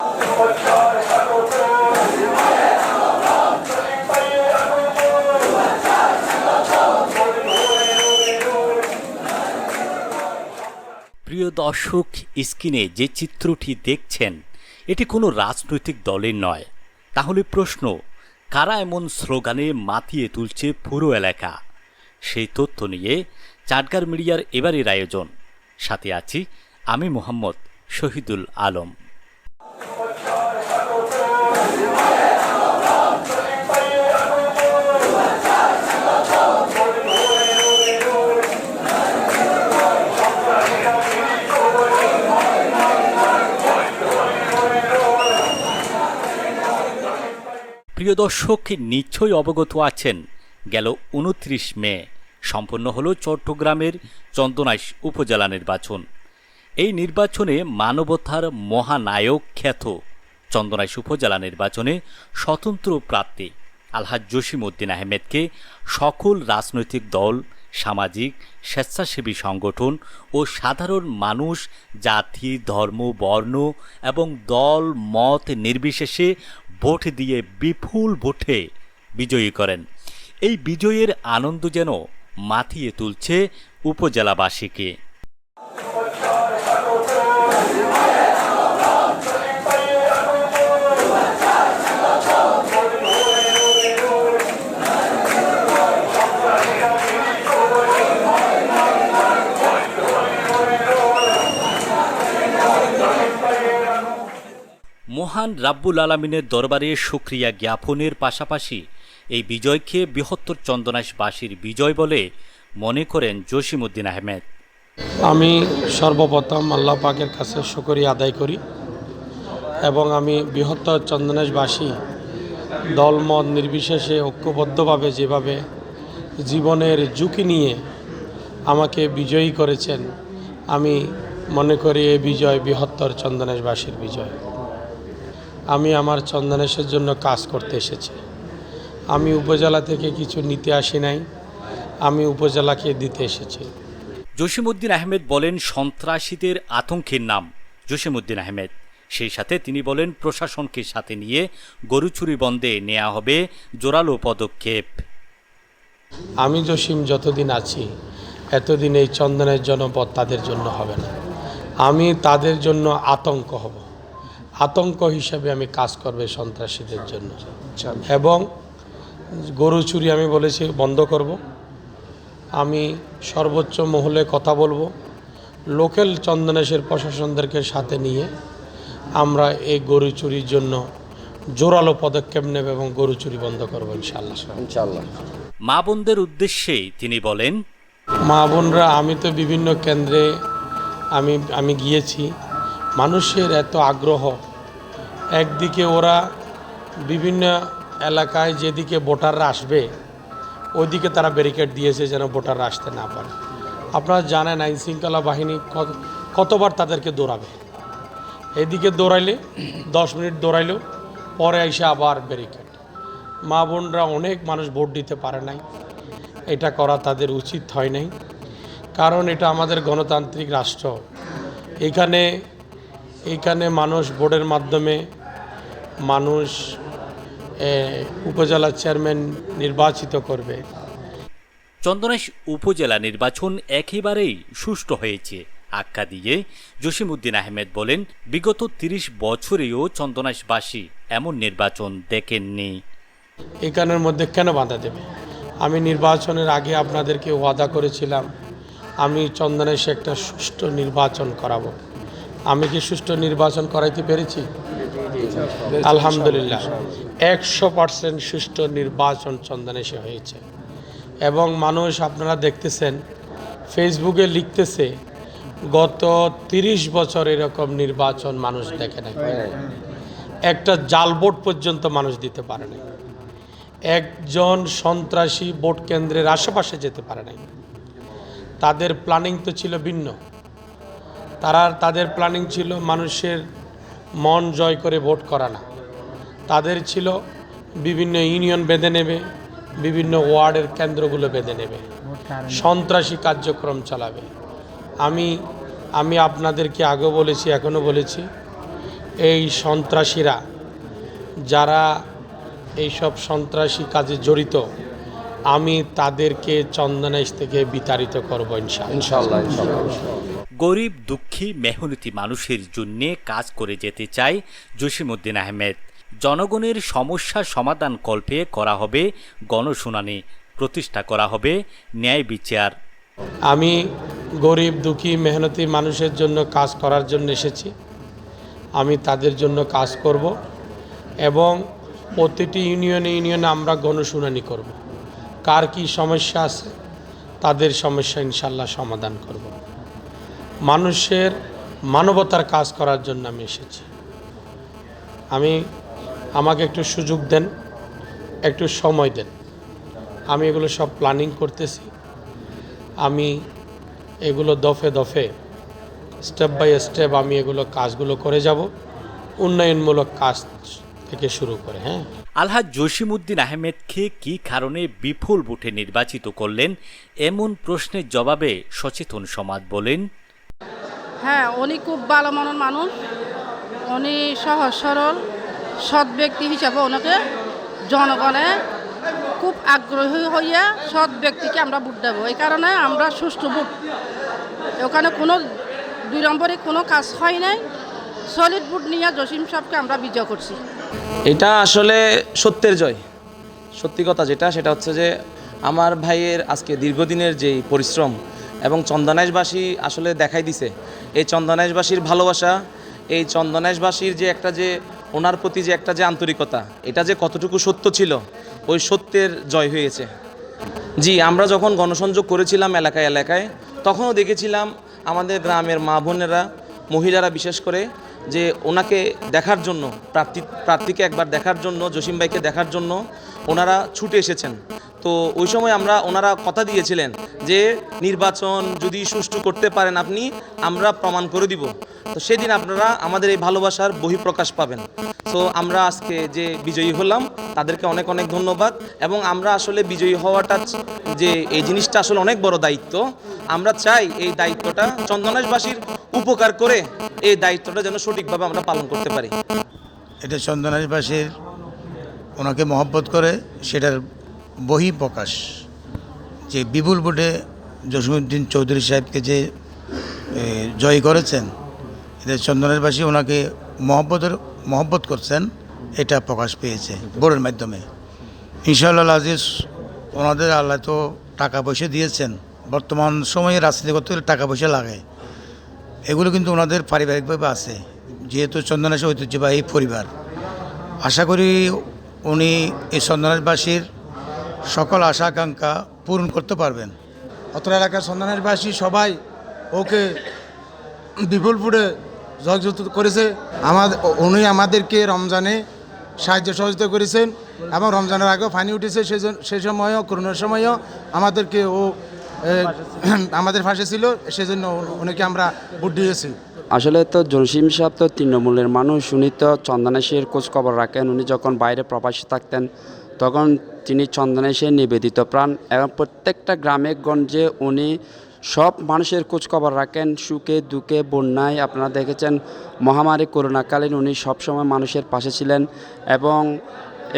প্রিয় দর্শক, স্ক্রিনে যে চিত্রটি দেখছেন, এটি কোনো রাজনৈতিক দলের নয়। তাহলে প্রশ্ন, কারা এমন স্লোগানে মাতিয়ে তুলছে পুরো এলাকা? সেই তথ্য নিয়ে চাটগার মিডিয়ার এবারের আয়োজন। সাথে আছি আমি মোহাম্মদ শহীদুল আলম। প্রিয় দর্শক, নিশ্চয়ই অবগত আছেন, গেল উনত্রিশ মে, সম্পন্ন হলো চট্টগ্রামের চন্দনাইশ উপজেলা নির্বাচন। এই নির্বাচনে মানবতার মহানায়ক খ্যাত চন্দনাইশ উপজেলা নির্বাচনে স্বতন্ত্র প্রার্থী আলহাজ জসিম উদ্দিন আহমেদকে সকল রাজনৈতিক দল, সামাজিক, স্বেচ্ছাসেবী সংগঠন ও সাধারণ মানুষ, জাতি, ধর্ম, বর্ণ এবং দল, মত নির্বিশেষে ভোট দিয়ে বিপুল ভোটে বিজয়ী করেন। এই বিজয়ের আনন্দ যেন মাথিয়ে তুলছে উপজেলাবাসীকে। মহান রাব্বুল আলমিনের দরবারে সুক্রিয়া জ্ঞাপনের পাশাপাশি এই বিজয়কে বৃহত্তর চন্দনাশবাসীর বিজয় বলে মনে করেন জসিমউদ্দিন আহমেদ। আমি সর্বপ্রথম আল্লাহ পাকের কাছে শুকরি আদায় করি এবং আমি বৃহত্তর চন্দনেশবাসী দলমত নির্বিশেষে ঐক্যবদ্ধভাবে যেভাবে জীবনের ঝুঁকি নিয়ে আমাকে বিজয়ী করেছেন, আমি মনে করি এই বিজয় বৃহত্তর চন্দনেশবাসীর বিজয়। আমি আমার চন্দনেশের জন্য কাজ করতে এসেছি। আমি উপজেলা থেকে কিছু নিতে আসি নাই। আমি উপজেলাকে দিতে এসেছি। জসিমউদ্দিন আহমেদ বলেন সন্ত্রাসীদের আতঙ্কের নাম। জসিমউদ্দিন আহমেদ সেই সাথে তিনি বলেন প্রশাসনকে সাথে নিয়ে গরু চুরি বন্ধে নেওয়া হবে জোরালো পদক্ষেপ। আমি জসিম যতদিন আছি এতদিন এই চন্দনের জনপদ তাদের জন্য হবে না। আমি তাদের জন্য আতঙ্ক হব। আতঙ্ক হিসাবে আমি কাজ করবে সন্ত্রাসীদের জন্য। এবং গরু চুরি আমি বলেছি বন্ধ করব। আমি সর্বোচ্চ মহলে কথা বলব। লোকাল চন্দনেশের প্রশাসনদেরকে সাথে নিয়ে আমরা এই গরু চুরির জন্য জোরালো পদক্ষেপ নেব এবং গরু চুরি বন্ধ করব ইনশাল্লাহ ইনশাল্লাহ মা বোনদের উদ্দেশ্যেই তিনি বলেন মা বোনরা আমি তো বিভিন্ন কেন্দ্রে আমি আমি গিয়েছি। মানুষের এত আগ্রহ একদিকে ওরা বিভিন্ন এলাকায় যেদিকে ভোটাররা আসবে, ওইদিকে তারা ব্যারিকেড দিয়েছে যেন ভোটাররা আসতে না পারে। আপনারা জানেন আইন শৃঙ্খলা বাহিনী কত, কতবার তাদেরকে দৌড়াবে। এদিকে দৌড়াইলে, দশ মিনিট দৌড়াইলেও পরে এসে আবার ব্যারিকেড মা বোনরা অনেক মানুষ ভোট দিতে পারে নাই। এটা করা তাদের উচিত হয় নাই। কারণ এটা আমাদের গণতান্ত্রিক রাষ্ট্র। এখানে এখানে মানুষ ভোটের মাধ্যমে মানুষ উপজেলা চেয়ারম্যান নির্বাচিত করবে। চন্দনাইশ উপজেলা নির্বাচন একেবারেই সুষ্ঠু হয়েছে। আখ্যা দিয়ে জসিমউদ্দিন আহমেদ বলেন বিগত তিরিশ বছরেও চন্দনাশবাসী এমন নির্বাচন দেখেননি। এখানের মধ্যে কেন বাধা দেবে? আমি নির্বাচনের আগে আপনাদেরকে ওয়াদা করেছিলাম আমি চন্দনেশে একটা সুষ্ঠু নির্বাচন করাবো। আমি কি সুষ্ঠু নির্বাচন করাইতে পেরেছি? আলহামদুলিল্লাহ। একশো পার্সেন্ট সুষ্ঠু নির্বাচন চন্দনেশে হয়েছে। এবং মানুষ আপনারা দেখতেছেন, ফেসবুকে লিখতেছে, গত তিরিশ বছর এরকম নির্বাচন মানুষ দেখে না একটা জাল ভোট পর্যন্ত মানুষ দিতে পারে না একজন সন্ত্রাসী ভোট কেন্দ্রের আশেপাশে যেতে পারে নাই। তাদের প্ল্যানিং তো ছিল ভিন্ন। তারা, তাদের প্ল্যানিং ছিল মানুষের মন জয় করে ভোট করা না। তাদের ছিল বিভিন্ন ইউনিয়ন বেঁধে নেবে বিভিন্ন ওয়ার্ডের কেন্দ্রগুলো বেঁধে নেবে। সন্ত্রাসী কার্যক্রম চালাবে। আমি আমি আপনাদেরকে আগেও বলেছি এখনও বলেছি এই সন্ত্রাসীরা যারা এইসব সন্ত্রাসী কাজে জড়িত আমি তাদেরকে চন্দনাইশ থেকে বিতাড়িত করব ইনশাআল্লাহ। ইনশাল্লাহ ইনশাল্লাহ গরিব, দুঃখী, মেহনতি মানুষের জন্য কাজ করে যেতে চায় জসিমউদ্দিন আহমেদ। জনগণের সমস্যা সমাধান কল্পে করা হবে, গণশুনানি প্রতিষ্ঠা করা হবে, ন্যায় বিচার। আমি গরিব, দুঃখী, মেহনতি মানুষের জন্য কাজ করার জন্য এসেছি। আমি তাদের জন্য কাজ করব এবং প্রতিটি ইউনিয়নে ইউনিয়নে আমরা গণশুনানি করব। কার কি সমস্যা আছে, তাদের সমস্যা ইনশাল্লাহ সমাধান করব। মানুষের মানবতার কাজ করার জন্য আমি এসেছি। আমি, আমাকে একটু সুযোগ দেন, একটু সময় দেন। আমি এগুলো সব প্ল্যানিং করতেছি। আমি এগুলো দফে দফে স্টেপ বাই স্টেপ আমি এগুলো কাজগুলো করে যাব। উন্নয়নমূলক কাজ থেকে শুরু করে হ্যাঁ। আলহাজ জসিমউদ্দিন আহমেদকে কী কারণে বিপুল ভোটে নির্বাচিত করলেন? এমন প্রশ্নের জবাবে সচেতন সমাজ বলেন হ্যাঁ উনি খুব ভালো মনের মানুষ। উনি সহজ, সরল, সৎ ব্যক্তি হিসাবে ওনাকে জনগণে খুব আগ্রহী হইয়া সৎ ব্যক্তিকে আমরা ভোট দেবো। এই কারণে আমরা সুষ্ঠু ভোট। ওখানে কোনো দুই নম্বরে কোনো কাজ হয় নাই। সলিড ভোট নিয়ে জসিম সাহেবকে আমরা বিজয় করছি। এটা আসলে সত্যের জয়। সত্যি কথা যেটা, সেটা হচ্ছে যে আমার ভাইয়ের আজকে দীর্ঘদিনের যেই পরিশ্রম এবং চন্দনাইশবাসী আসলে দেখাই দিছে। এই চন্দনাইশবাসীর ভালোবাসা, এই চন্দনাইশবাসীর যে একটা যে, ওনার প্রতি যে একটা যে আন্তরিকতা, এটা যে কতটুকু সত্য ছিল, ওই সত্যের জয় হয়েছে। জি, আমরা যখন গণসংযোগ করেছিলাম এলাকায় এলাকায়, তখনও দেখেছিলাম আমাদের গ্রামের মা বোনেরা, মহিলারা বিশেষ করে, যে ওনাকে দেখার জন্য প্রার্থী প্রার্থীকে একবার দেখার জন্য, জসিম দেখার জন্য ওনারা ছুটে এসেছেন। তো ওই সময় আমরা ওনারা কথা দিয়েছিলেন যে, নির্বাচন যদি সুষ্ঠু করতে পারেন আপনি, আমরা প্রমাণ করে দিব। তো সেদিন আপনারা আমাদের এই ভালোবাসার বহিঃপ্রকাশ পাবেন। তো আমরা আজকে যে বিজয়ী হলাম, তাদেরকে অনেক অনেক ধন্যবাদ। এবং আমরা আসলে বিজয়ী হওয়াটা যে এই জিনিসটা আসলে অনেক বড় দায়িত্ব। আমরা চাই এই দায়িত্বটা চন্দনাশবাসীর উপকার করে এই দায়িত্বটা যেন সঠিকভাবে আমরা পালন করতে পারি। এটা চন্দনাশবাসীর ওনাকে মহব্বত করে সেটার বহি প্রকাশ। যে বিপুল ভোটে জসিমুদ্দিন চৌধুরী সাহেবকে যে জয় করেছেন এটা চন্দনাশবাসী ওনাকে মহব্বতের, মহব্বত করছেন, এটা প্রকাশ পেয়েছে বোর্ডের মাধ্যমে। ইনশাআল্লাহ আজিজ, ওনাদের আল্লাহ তো টাকা পয়সা দিয়েছেন, বর্তমান সময়ে রাজনীতি করতে গেলে টাকা পয়সা লাগে। এগুলো কিন্তু ওনাদের পারিবারিকভাবে আছে, যেহেতু চন্দনাশী ঐতিহ্যবাহী পরিবার। আশা করি উনি এই চন্দনাশবাসীর সকল আশা আকাঙ্ক্ষা পূরণ করতে পারবেন। অত্র এলাকার সন্ধানেরবাসী সবাই ওকে বিপুলপুরে সহযোগিতা করেছে। আমাদের উনি আমাদেরকে রমজানে সাহায্য সহযোগিতা করেছেন এবং রমজানের আগেও ফানি উঠেছে সেই সময়ও, করোনার সময়ও আমাদেরকে ও আমাদের ফাঁসে ছিল, সেজন্য উনিকে আমরা ভোট দিয়েছি। আসলে তো জসিম সাহেব তো তৃণমূলের মানুষ, উনি তো চন্দনেশের খোঁজ খবর রাখেন। উনি যখন বাইরে প্রবাসী থাকতেন, তখন তিনি চন্দনেশের নিবেদিত প্রাণ এবং প্রত্যেকটা গ্রামে গঞ্জে উনি সব মানুষের খোঁজ খবর রাখেন। সুখে দুঃখে বন্যায় আপনারা দেখেছেন, মহামারী করোনাকালীন উনি সবসময় মানুষের পাশে ছিলেন এবং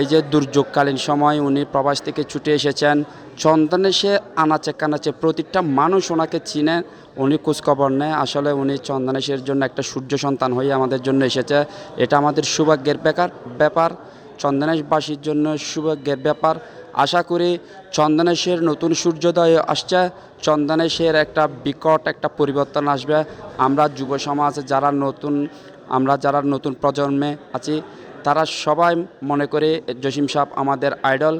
এই যে দুর্যোগকালীন সময় উনি প্রবাস থেকে ছুটে এসেছেন চন্দনেশে আনাচে কানাচে প্রতিটা মানুষ ওনাকে চিনে, উনি খোঁজখবর নেয়। আসলে উনি চন্দনেশের জন্য একটা সূর্য সন্তান হয়ে আমাদের জন্য এসেছে। এটা আমাদের সৌভাগ্যের বেকার ব্যাপার। চন্দনেশবাসীর জন্য সৌভাগ্যের ব্যাপার। আশা করি চন্দনেশের নতুন সূর্যোদয় আসছে। চন্দনেশের একটা বিকট একটা পরিবর্তন আসবে। আমরা যুব সমাজ যারা নতুন, আমরা যারা নতুন প্রজন্মে আছি, তারা সবাই মনে করে, জসিম সাহেব আমাদের আইডল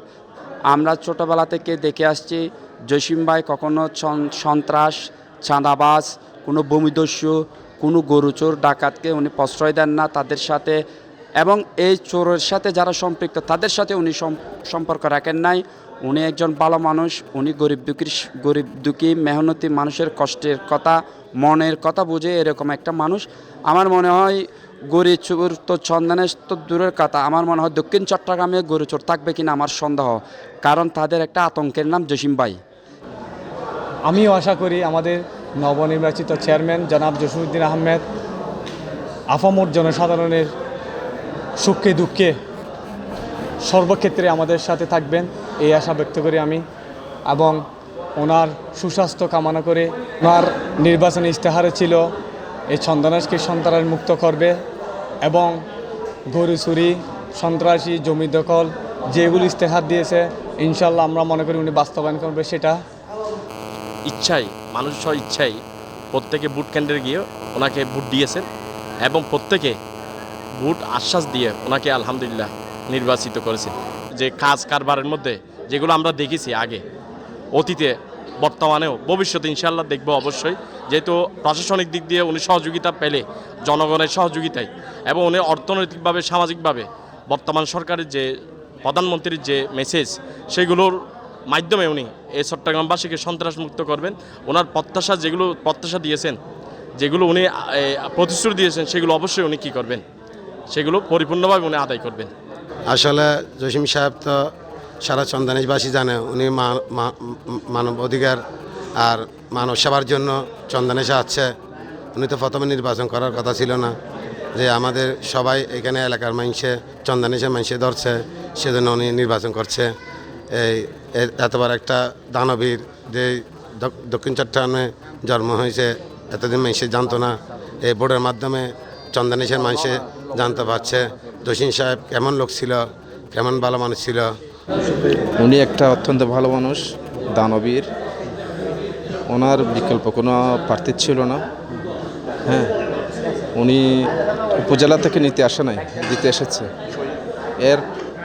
আমরা ছোটোবেলা থেকে দেখে আসছি, জসিম ভাই কখনো সন্ত্রাস চাঁদাবাজ কোনো ভূমিদস্যু, কোনো গরুচোর ডাকাতকে উনি প্রশ্রয় দেন না তাদের সাথে এবং এই চোরের সাথে যারা সম্পৃক্ত তাদের সাথে উনি সম- সম্পর্ক রাখেন নাই। উনি একজন ভালো মানুষ, উনি গরিব দুঃখীর গরিব দুঃখী, মেহনতি মানুষের কষ্টের কথা, মনের কথা বুঝে এরকম একটা মানুষ। আমার মনে হয় গরিব চোর, তো চন্দনের তো দূরের কথা। আমার মনে হয় দক্ষিণ চট্টগ্রামে গরু চোর থাকবে কিনা আমার সন্দেহ, কারণ তাদের একটা আতঙ্কের নাম জসিম ভাই। আমিও আশা করি আমাদের নবনির্বাচিত চেয়ারম্যান জনাব জসিমুদ্দিন আহমেদ আফামর জনসাধারণের সুখে দুঃখে সর্বক্ষেত্রে আমাদের সাথে থাকবেন, এই আশা ব্যক্ত করি আমি, এবং ওনার সুস্বাস্থ্য কামনা করে ওনার নির্বাচনী ইস্তেহারে ছিল এই ছন্দনাশকে সন্ত্রাস মুক্ত করবে এবং গরু চুরি সন্ত্রাসী, জমি দখল যেগুলো ইস্তেহার দিয়েছে ইনশাল্লাহ আমরা মনে করি উনি বাস্তবায়ন করবে সেটা। ইচ্ছাই মানুষ ইচ্ছাই প্রত্যেকে বুট কেন্দ্রে গিয়ে ওনাকে বুট দিয়েছেন এবং প্রত্যেকে বুট আশ্বাস দিয়ে ওনাকে আলহামদুলিল্লাহ নির্বাচিত করেছেন। যে কাজ কারবারের মধ্যে যেগুলো আমরা দেখেছি আগে, অতীতে, বর্তমানেও, ভবিষ্যতে ইনশাল্লাহ দেখব অবশ্যই। যেহেতু প্রশাসনিক দিক দিয়ে উনি সহযোগিতা পেলে জনগণের সহযোগিতায় এবং উনি অর্থনৈতিকভাবে, সামাজিকভাবে বর্তমান সরকারের যে প্রধানমন্ত্রীর যে মেসেজ সেগুলোর মাধ্যমে উনি এই চট্টগ্রামবাসীকে সন্ত্রাসমুক্ত করবেন। ওনার প্রত্যাশা যেগুলো, প্রত্যাশা দিয়েছেন, যেগুলো উনি প্রতিশ্রুতি দিয়েছেন, সেগুলো অবশ্যই উনি কী করবেন? সেগুলো পরিপূর্ণভাবে উনি আদায় করবেন। আসলে জসিম সাহেব তো সারা চন্দনেশবাসী জানে, উনি মানব অধিকার আর মানব সেবার জন্য চন্দনেশে আছে উনি তো প্রথমে নির্বাচন করার কথা ছিল না যে আমাদের সবাই এখানে এলাকার মানুষে চন্দনেশে মানুষে ধরছে, সেজন্য উনি নির্বাচন করছে। এই এতবার একটা দানবীর যে দক্ষিণ চট্টগ্রামে জন্ম হয়েছে, এতদিন মানুষে জানতো না। এই বোর্ডের মাধ্যমে চন্দনেশের মানুষে জানতে পারছে। জসিম সাহেব কেমন লোক ছিল, কেমন ভালো মানুষ ছিল। উনি একটা অত্যন্ত ভালো মানুষ, দানবীর। ওনার বিকল্প কোনো প্রার্থী ছিল না। হ্যাঁ উনি উপজেলা থেকে নিতে আসে নাই, দিতে এসেছে। এর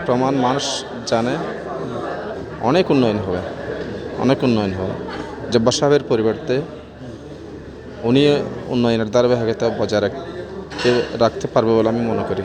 প্রমাণ মানুষ জানে, অনেক উন্নয়ন হবে, অনেক উন্নয়ন হবে। জব্বার সাহেবের পরিবর্তে উনি উন্নয়নের ধারাবাহিকতা বজায় রাখতে রাখতে পারবে বলে আমি মনে করি।